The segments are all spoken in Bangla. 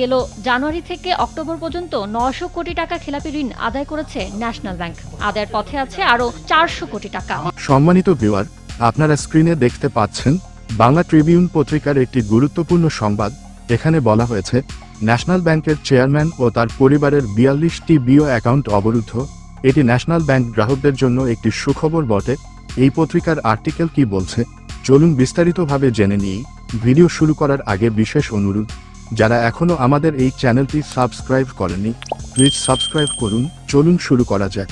গেল জানুয়ারি থেকে অক্টোবর পর্যন্ত নশো কোটি টাকা খেলাপি ঋণ আদায় করেছে ন্যাশনাল ব্যাংক। আদায়ের পথে আছে আরও চারশো কোটি টাকা। সম্মানিত ভিউয়ার, আপনারা স্ক্রিনে দেখতে পাচ্ছেন বাংলা ট্রিবিউন পত্রিকার একটি গুরুত্বপূর্ণ সংবাদ। এখানে বলা হয়েছে, ন্যাশনাল ব্যাংকের চেয়ারম্যান ও তার পরিবারের বিয়াল্লিশটি বিও অ্যাকাউন্ট অবরুদ্ধ। এটি ন্যাশনাল ব্যাংক গ্রাহকদের জন্য একটি সুখবর বটে। এই পত্রিকার আর্টিকেল কি বলছে, চলুন বিস্তারিতভাবে জেনে নিই। ভিডিও শুরু করার আগে বিশেষ অনুরোধ যারা এখনও আমাদের এই চ্যানেলটি সাবস্ক্রাইব করেনি প্লিজ সাবস্ক্রাইব করুন। চলুন শুরু করা যাক।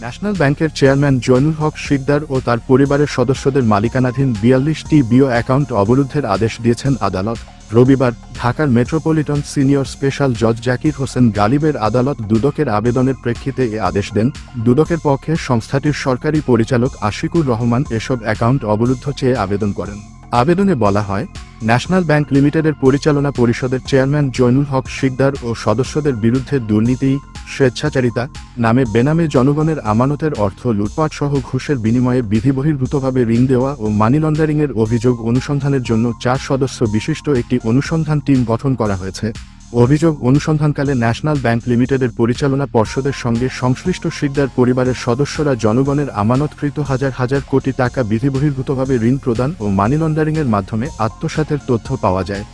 ন্যাশনাল ব্যাংকের চেয়ারম্যান জয়নুল হক শিকদার ও তার পরিবারের সদস্যদের মালিকানাধীন বিয়াল্লিশটি বিও অ্যাকাউন্ট অবরুদ্ধের আদেশ দিয়েছেন আদালত। রবিবার ঢাকার মেট্রোপলিটন সিনিয়র স্পেশাল জজ জাকির হোসেন গালিবের আদালত দুদকের আবেদনের প্রেক্ষিতে এ আদেশ দেন। দুদকের পক্ষে সংস্থাটির সরকারি পরিচালক আশিকুর রহমান এসব অ্যাকাউন্ট অবরুদ্ধ চেয়ে আবেদন করেন। আবেদনে বলা হয়, ন্যাশনাল ব্যাংক লিমিটেডের পরিচালনা পরিষদের চেয়ারম্যান জৈনুল হক শিকদার ও সদস্যদের বিরুদ্ধে দুর্নীতি, স্বেচ্ছাচারিতা নামে বেনামে জনগণের আমানতের অর্থ লুটপাট সহ ঘুষের বিনিময়ে বিধিবহির্ভূতভাবে ঋণ দেওয়া ও মানি লন্ডারিংয়ের অভিযোগ অনুসন্ধানের জন্য চার সদস্য বিশিষ্ট একটি অনুসন্ধান টিম গঠন করা হয়েছে। অভিযোগ অনুসন্ধানকালে ন্যাশনাল ব্যাংক লিমিটেডের পরিচালনা পর্ষদের সঙ্গে সংশ্লিষ্ট শিকদার পরিবারের সদস্যরা জনগণের আমানতকৃত হাজার হাজার কোটি টাকা বিধিবহির্ভূতভাবে ঋণ প্রদান ও মানি লন্ডারিংয়ের মাধ্যমে আত্মসাতের তথ্য পাওয়া যায়।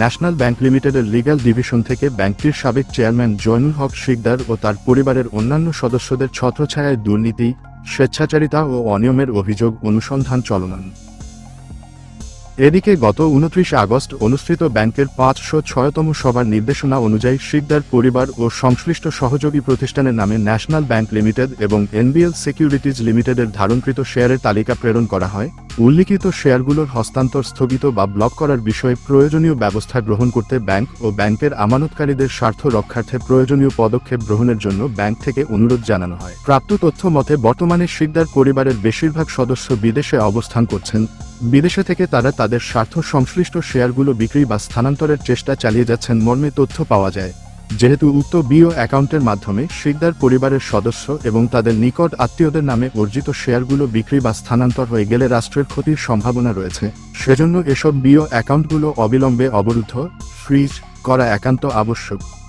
ন্যাশনাল ব্যাংক লিমিটেডের লিগ্যাল ডিভিশন থেকে ব্যাংকটির সাবেক চেয়ারম্যান জয়নুল হক শিকদার ও তার পরিবারের অন্যান্য সদস্যদের ছত্রছায়ায় দুর্নীতি, স্বেচ্ছাচারিতা ও অনিয়মের অভিযোগ অনুসন্ধান চলমান। এদিকে গত উনত্রিশ আগস্ট অনুষ্ঠিত ব্যাংকের পাঁচশো ছয়তম সভার নির্দেশনা অনুযায়ী শিকদার পরিবার ও সংশ্লিষ্ট সহযোগী প্রতিষ্ঠানের নামে ন্যাশনাল ব্যাংক লিমিটেড এবং এনবিএল সিকিউরিটিজ লিমিটেডের ধারণকৃত শেয়ারের তালিকা প্রেরণ করা হয়। উল্লিখিত শেয়ারগুলোর হস্তান্তর স্থগিত বা ব্লক করার বিষয়ে প্রয়োজনীয় ব্যবস্থা গ্রহণ করতে ব্যাংক ও ব্যাংকের আমানতকারীদের স্বার্থ রক্ষার্থে প্রয়োজনীয় পদক্ষেপ গ্রহণের জন্য ব্যাংক থেকে অনুরোধ জানানো হয়। প্রাপ্ত তথ্য মতে বর্তমানে শিকদার পরিবারের বেশিরভাগ সদস্য বিদেশে অবস্থান করছেন। বিদেশে থেকে তারা তাদের স্বার্থ সংশ্লিষ্ট শেয়ারগুলো বিক্রি বা স্থানান্তরের চেষ্টা চালিয়ে যাচ্ছেন মর্মে তথ্য পাওয়া যায়। যেহেতু উক্ত বিও অ্যাকাউন্টের মাধ্যমে শিকদার পরিবারের সদস্য এবং তাদের নিকট আত্মীয়দের নামে অর্জিত শেয়ারগুলো বিক্রি বা স্থানান্তর হয়ে গেলে রাষ্ট্রের ক্ষতির সম্ভাবনা রয়েছে। সেজন্য এসব বিও অ্যাকাউন্টগুলো অবিলম্বে অবরুদ্ধ, ফ্রিজ করা একান্ত আবশ্যক।